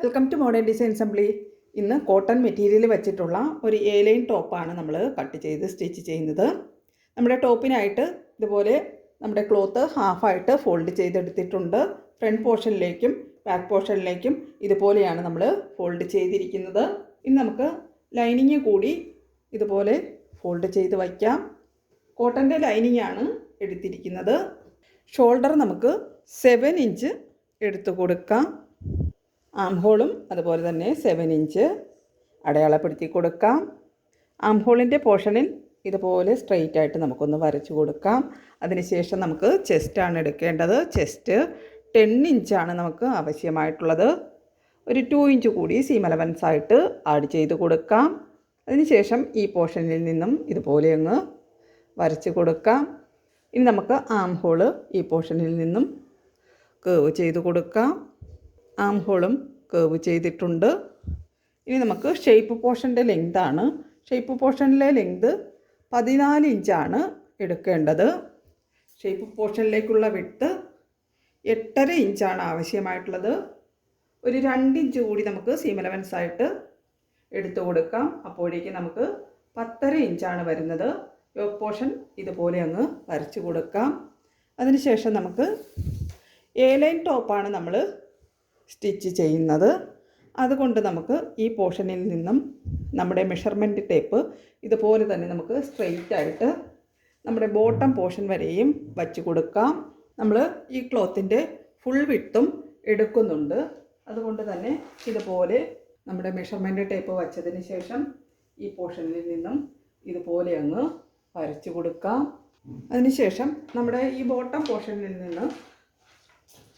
Welcome to modern design assembly ഇന്ന് cotton material വെച്ചിട്ടുള്ള ഒരു എ ലൈൻ ടോപ്പാണ് നമ്മൾ കട്ട് ചെയ്ത് സ്റ്റിച്ച് ചെയ്യുന്നത്. നമ്മുടെ ടോപ്പിനായിട്ട് ഇതുപോലെ നമ്മുടെ ക്ലോത്ത് ഹാഫായിട്ട് ഫോൾഡ് ചെയ്തെടുത്തിട്ടുണ്ട്. ഫ്രണ്ട് പോർഷനിലേക്കും ബാക്ക് പോർഷനിലേക്കും ഇതുപോലെയാണ് നമ്മൾ ഫോൾഡ് ചെയ്തിരിക്കുന്നത്. ഇനി നമുക്ക് ലൈനിങ് കൂടി ഇതുപോലെ ഫോൾഡ് ചെയ്ത് വയ്ക്കാം. കോട്ടന്റെ ലൈനിങ് ആണ് എടുത്തിരിക്കുന്നത്. ഷോൾഡർ നമുക്ക് സെവൻ ഇഞ്ച് എടുത്തു കൊടുക്കാം. ആം ഹോളും അതുപോലെ തന്നെ സെവൻ ഇഞ്ച് അടയാളപ്പെടുത്തി കൊടുക്കാം. ആം ഹോളിന്റെ പോർഷനിൽ ഇതുപോലെ സ്ട്രെയിറ്റ് ആയിട്ട് നമുക്കൊന്ന് വരച്ചു കൊടുക്കാം. അതിനുശേഷം നമുക്ക് ചെസ്റ്റാണ് എടുക്കേണ്ടത്. ചെസ്റ്റ് ടെൻ ഇഞ്ചാണ് നമുക്ക് ആവശ്യമായിട്ടുള്ളത്. ഒരു ടു ഇഞ്ച് കൂടി സീം അലവൻസ് ആയിട്ട് ആഡ് ചെയ്ത് കൊടുക്കാം. അതിനുശേഷം ഈ പോർഷനിൽ നിന്നും ഇതുപോലെ അങ്ങ് വരച്ച് കൊടുക്കാം. ഇനി നമുക്ക് ആം ഹോൾ ഈ പോർഷനിൽ നിന്നും കേവ് ചെയ്ത് കൊടുക്കാം. ആം ഹോളും കേവ് ചെയ്തിട്ടുണ്ട്. ഇനി നമുക്ക് ഷേപ്പ് പോർഷന്റെ ലെങ്താണ് ഷേപ്പ് പോർഷനിലെ ലെങ്ത് പതിനാല് ഇഞ്ചാണ് എടുക്കേണ്ടത്. ഷേപ്പ് പോർഷനിലേക്കുള്ള വിട്ട് എട്ടര ഇഞ്ചാണ് ആവശ്യമായിട്ടുള്ളത്. ഒരു രണ്ട് ഇഞ്ച് കൂടി നമുക്ക് സീം അലവൻസ് ആയിട്ട് എടുത്തു കൊടുക്കാം. അപ്പോഴേക്ക് നമുക്ക് പത്തര ഇഞ്ചാണ് വരുന്നത്. യോക്ക് പോർഷൻ ഇതുപോലെ അങ്ങ് വരച്ചു കൊടുക്കാം. അതിനുശേഷം നമുക്ക് എ ലൈൻ ടോപ്പാണ് നമ്മൾ സ്റ്റിച്ച് ചെയ്യുന്നത്. അതുകൊണ്ട് നമുക്ക് ഈ പോർഷനിൽ നിന്നും നമ്മുടെ മെഷർമെന്റ് ടേപ്പ് ഇതുപോലെ തന്നെ നമുക്ക് സ്ട്രെയിറ്റ് ആയിട്ട് നമ്മുടെ ബോട്ടം പോർഷൻ വരെയും വച്ച് കൊടുക്കാം. നമ്മൾ ഈ ക്ലോത്തിന്റെ ഫുൾ വിട്ടും എടുക്കുന്നുണ്ട്. അതുകൊണ്ട് തന്നെ ഇതുപോലെ നമ്മുടെ മെഷർമെന്റ് ടേപ്പ് വച്ചതിന് ശേഷം ഈ പോർഷനിൽ നിന്നും ഇതുപോലെ അങ്ങ് വരച്ചു കൊടുക്കാം. അതിനുശേഷം നമ്മുടെ ഈ ബോട്ടം പോർഷനിൽ നിന്ന്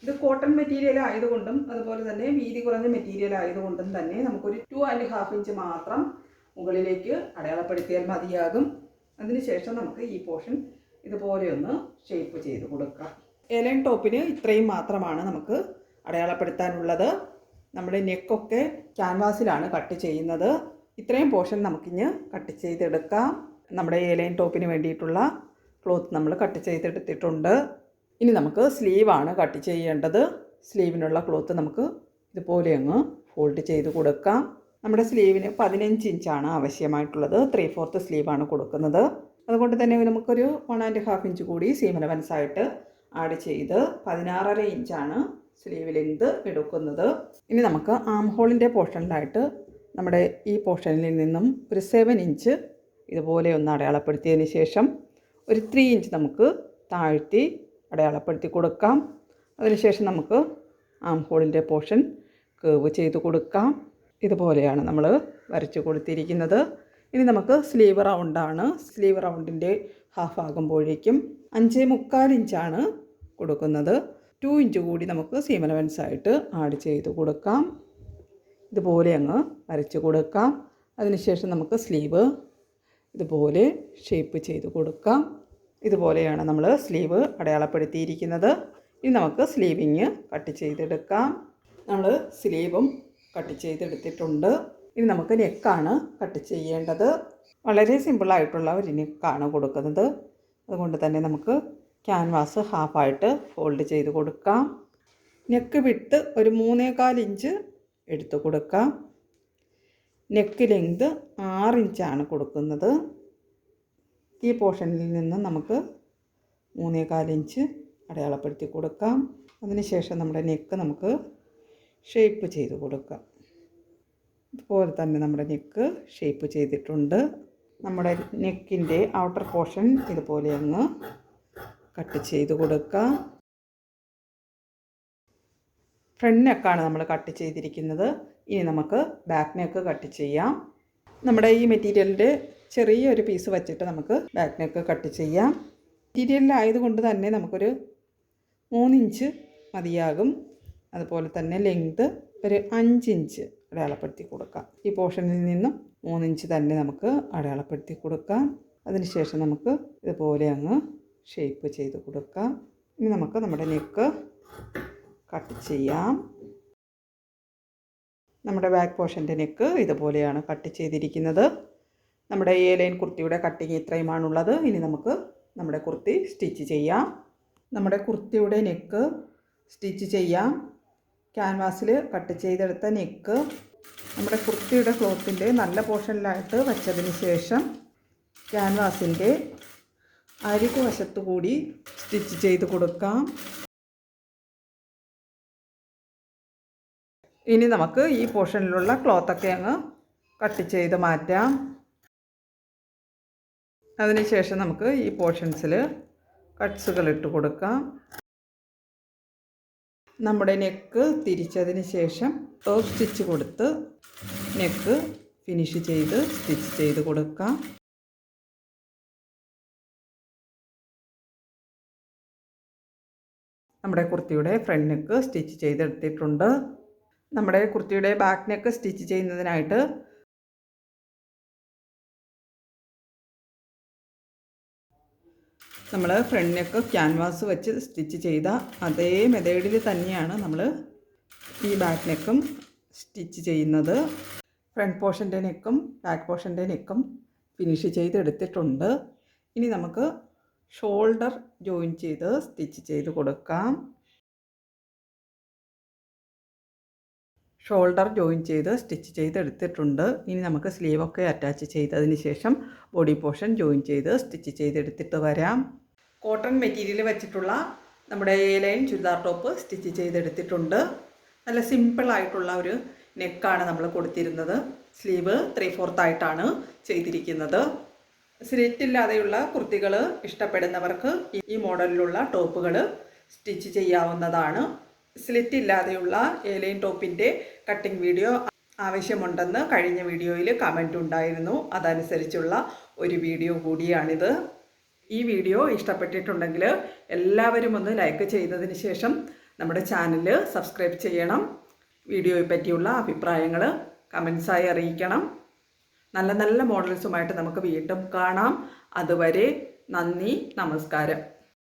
ഇത് കോട്ടൺ മെറ്റീരിയൽ ആയതുകൊണ്ടും അതുപോലെ തന്നെ വീതി കുറഞ്ഞ മെറ്റീരിയൽ ആയതുകൊണ്ടും തന്നെ നമുക്കൊരു ടു ആൻഡ് ഹാഫ് ഇഞ്ച് മാത്രം മുകളിലേക്ക് അടയാളപ്പെടുത്തിയാൽ മതിയാകും. അതിനുശേഷം നമുക്ക് ഈ പോർഷൻ ഇതുപോലെ ഒന്ന് ഷേപ്പ് ചെയ്ത് കൊടുക്കാം. ഏലൻ ടോപ്പിന് ഇത്രയും മാത്രമാണ് നമുക്ക് അടയാളപ്പെടുത്താനുള്ളത്. നമ്മുടെ നെക്കൊക്കെ ക്യാൻവാസിലാണ് കട്ട് ചെയ്യുന്നത്. ഇത്രയും പോർഷൻ നമുക്കിഞ്ഞ് കട്ട് ചെയ്തെടുക്കാം. നമ്മുടെ ഏലൈൻ ടോപ്പിന് വേണ്ടിയിട്ടുള്ള ക്ലോത്ത് നമ്മൾ കട്ട് ചെയ്തെടുത്തിട്ടുണ്ട്. ഇനി നമുക്ക് സ്ലീവാണ് കട്ട് ചെയ്യേണ്ടത്. സ്ലീവിനുള്ള ക്ലോത്ത് നമുക്ക് ഇതുപോലെ അങ്ങ് ഫോൾഡ് ചെയ്ത് കൊടുക്കാം. നമ്മുടെ സ്ലീവിന് പതിനഞ്ച് ഇഞ്ചാണ് ആവശ്യമായിട്ടുള്ളത്. ത്രീ ഫോർത്ത് സ്ലീവാണ് കൊടുക്കുന്നത്. അതുകൊണ്ട് തന്നെ നമുക്കൊരു വൺ ആൻഡ് ഹാഫ് ഇഞ്ച് കൂടി സീം അലവൻസ് ആയിട്ട് ആഡ് ചെയ്ത് പതിനാറര ഇഞ്ചാണ് സ്ലീവ് ലെങ്ത് എടുക്കുന്നത്. ഇനി നമുക്ക് ആം ഹോളിന്റെ പോർഷനിലായിട്ട് നമ്മുടെ ഈ പോർഷനിൽ നിന്നും ഒരു സെവൻ ഇഞ്ച് ഇതുപോലെ ഒന്ന് അടയാളപ്പെടുത്തിയതിന് ശേഷം ഒരു ത്രീ ഇഞ്ച് നമുക്ക് താഴ്ത്തി അടയാളപ്പെടുത്തി കൊടുക്കാം. അതിനുശേഷം നമുക്ക് ആം ഹോളിന്റെ പോർഷൻ കേവ് ചെയ്ത് കൊടുക്കാം. ഇതുപോലെയാണ് നമ്മൾ വരച്ചു കൊടുത്തിരിക്കുന്നത്. ഇനി നമുക്ക് സ്ലീവ് റൗണ്ടാണ്. സ്ലീവ് റൗണ്ടിന്റെ ഹാഫ് ആകുമ്പോഴേക്കും അഞ്ച് മുക്കാൽ ഇഞ്ചാണ് കൊടുക്കുന്നത്. ടു ഇഞ്ച് കൂടി നമുക്ക് സീം ആയിട്ട് ആഡ് ചെയ്ത് കൊടുക്കാം. ഇതുപോലെ അങ്ങ് വരച്ച് കൊടുക്കാം. അതിനുശേഷം നമുക്ക് സ്ലീവ് ഇതുപോലെ ഷേപ്പ് ചെയ്ത് കൊടുക്കാം. ഇതുപോലെയാണ് നമ്മൾ സ്ലീവ് അടയാളപ്പെടുത്തിയിരിക്കുന്നത്. ഇനി നമുക്ക് സ്ലീവിങ് കട്ട് ചെയ്തെടുക്കാം. നമ്മൾ സ്ലീവും കട്ട് ചെയ്തെടുത്തിട്ടുണ്ട്. ഇനി നമുക്ക് നെക്കാണ് കട്ട് ചെയ്യേണ്ടത്. വളരെ സിമ്പിളായിട്ടുള്ള ഒരു നെക്കാണ് കൊടുക്കുന്നത്. അതുകൊണ്ട് തന്നെ നമുക്ക് ക്യാൻവാസ് ഹാഫായിട്ട് ഫോൾഡ് ചെയ്ത് കൊടുക്കാം. നെക്ക് വിട്ട് ഒരു മൂന്നേകാൽ ഇഞ്ച് എടുത്ത് കൊടുക്കാം. നെക്ക് ലെങ്ത് ആറ് ഇഞ്ചാണ് കൊടുക്കുന്നത്. ഈ പോർഷനിൽ നിന്ന് നമുക്ക് മൂന്നേകാൽ ഇഞ്ച് അടയാളപ്പെടുത്തി കൊടുക്കാം. അതിനുശേഷം നമ്മുടെ നെക്ക് നമുക്ക് ഷേപ്പ് ചെയ്ത് കൊടുക്കാം. ഇതുപോലെ തന്നെ നമ്മുടെ നെക്ക് ഷേപ്പ് ചെയ്തിട്ടുണ്ട്. നമ്മുടെ നെക്കിന്റെ ഔട്ടർ പോർഷൻ ഇതുപോലെ അങ്ങ് കട്ട് ചെയ്ത് കൊടുക്കാം. ഫ്രണ്ട് നെക്കാണ് നമ്മൾ കട്ട് ചെയ്തിരിക്കുന്നത്. ഇനി നമുക്ക് ബാക്ക് നെക്ക് കട്ട് ചെയ്യാം. നമ്മുടെ ഈ മെറ്റീരിയലിന്റെ ചെറിയൊരു പീസ് വച്ചിട്ട് നമുക്ക് ബാക്ക് നെക്ക് കട്ട് ചെയ്യാം. മെറ്റീരിയലിലായതുകൊണ്ട് തന്നെ നമുക്കൊരു മൂന്നിഞ്ച് മതിയാകും. അതുപോലെ തന്നെ ലെങ്ത് ഒരു അഞ്ചിഞ്ച് അടയാളപ്പെടുത്തി കൊടുക്കാം. ഈ പോർഷനിൽ നിന്നും മൂന്നിഞ്ച് തന്നെ നമുക്ക് അടയാളപ്പെടുത്തി കൊടുക്കാം. അതിനുശേഷം നമുക്ക് ഇതുപോലെ അങ്ങ് ഷേപ്പ് ചെയ്ത് കൊടുക്കാം. ഇനി നമുക്ക് നമ്മുടെ നെക്ക് കട്ട് ചെയ്യാം. നമ്മുടെ ബാക്ക് പോർഷന്റെ നെക്ക് ഇതുപോലെയാണ് കട്ട് ചെയ്തിരിക്കുന്നത്. നമ്മുടെ എ ലൈൻ കുർത്തിയുടെ കട്ടിങ് ഇത്രയുമാണുള്ളത്. ഇനി നമുക്ക് നമ്മുടെ കുർത്തി സ്റ്റിച്ച് ചെയ്യാം. നമ്മുടെ കുർത്തിയുടെ നെക്ക് സ്റ്റിച്ച് ചെയ്യാം. ക്യാൻവാസിൽ കട്ട് ചെയ്തെടുത്ത നെക്ക് നമ്മുടെ കുർത്തിയുടെ ക്ലോത്തിന്റെ നല്ല പോർഷനിലായിട്ട് വച്ചതിന് ശേഷം ക്യാൻവാസിന്റെ വശത്തു കൂടി സ്റ്റിച്ച് ചെയ്ത് കൊടുക്കാം. ഇനി നമുക്ക് ഈ പോർഷനിലുള്ള ക്ലോത്തൊക്കെ അങ്ങ് കട്ട് ചെയ്ത് മാറ്റാം. അതിനുശേഷം നമുക്ക് ഈ പോർഷൻസിൽ കട്ട്സുകൾ ഇട്ട് കൊടുക്കാം. നമ്മുടെ നെക്ക് തിരിച്ചതിന് ശേഷം ടോപ്പ് സ്റ്റിച്ച് കൊടുത്ത് നെക്ക് ഫിനിഷ് ചെയ്ത് സ്റ്റിച്ച് ചെയ്ത് കൊടുക്കാം. നമ്മുടെ കുർത്തിയുടെ ഫ്രണ്ട് നെക്ക് സ്റ്റിച്ച് ചെയ്തെടുത്തിട്ടുണ്ട്. നമ്മുടെ കുർത്തിയുടെ ബാക്ക് നെക്ക് സ്റ്റിച്ച് ചെയ്യുന്നതിനായിട്ട് നമ്മൾ ഫ്രണ്ട് ക്യാൻവാസ് വെച്ച് സ്റ്റിച്ച് ചെയ്ത അതേ മെത്തേഡിൽ തന്നെയാണ് നമ്മൾ ഈ ബാക്ക് നെക്കും സ്റ്റിച്ച് ചെയ്യുന്നത്. ഫ്രണ്ട് പോർഷന്റെ നെക്കും ബാക്ക് പോർഷന്റെ നെക്കും ഫിനിഷ് ചെയ്തെടുത്തിട്ടുണ്ട്. ഇനി നമുക്ക് ഷോൾഡർ ജോയിൻ ചെയ്ത് സ്റ്റിച്ച് ചെയ്ത് കൊടുക്കാം. ഷോൾഡർ ജോയിൻ ചെയ്ത് സ്റ്റിച്ച് ചെയ്തെടുത്തിട്ടുണ്ട്. ഇനി നമുക്ക് സ്ലീവൊക്കെ അറ്റാച്ച് ചെയ്തതിന് ശേഷം ബോഡി പോർഷൻ ജോയിൻ ചെയ്ത് സ്റ്റിച്ച് ചെയ്തെടുത്തിട്ട് വരാം. കോട്ടൺ മെറ്റീരിയൽ വെച്ചിട്ടുള്ള നമ്മുടെ A line churidar top stitch ചെയ്തെടുത്തിട്ടുണ്ട്. നല്ല സിമ്പിളായിട്ടുള്ള ഒരു നെക്കാണ് നമ്മൾ കൊടുത്തിരുന്നത്. സ്ലീവ് ത്രീ ഫോർത്തായിട്ടാണ് ചെയ്തിരിക്കുന്നത്. സ്ലിറ്റ് ഇല്ലാതെയുള്ള കുർത്തികൾ ഇഷ്ടപ്പെടുന്നവർക്ക് ഈ മോഡലിലുള്ള ടോപ്പുകൾ സ്റ്റിച്ച് ചെയ്യാവുന്നതാണ്. സ്ലിറ്റ് ഇല്ലാതെയുള്ള ഏലൈൻ ടോപ്പിന്റെ കട്ടിംഗ് വീഡിയോ ആവശ്യമുണ്ടെന്ന് കഴിഞ്ഞ വീഡിയോയിൽ കമന്റ് ഉണ്ടായിരുന്നു. അതനുസരിച്ചുള്ള ഒരു വീഡിയോ കൂടിയാണിത്. ഈ വീഡിയോ ഇഷ്ടപ്പെട്ടിട്ടുണ്ടെങ്കിൽ എല്ലാവരും ഒന്ന് ലൈക്ക് ചെയ്തതിന് ശേഷം നമ്മുടെ ചാനൽ സബ്സ്ക്രൈബ് ചെയ്യണം. വീഡിയോയെ പറ്റിയുള്ള അഭിപ്രായങ്ങൾ കമൻസായി അറിയിക്കണം. നല്ല നല്ല മോഡൽസുമായിട്ട് നമുക്ക് വീണ്ടും കാണാം. അതുവരെ നന്ദി നമസ്കാരം.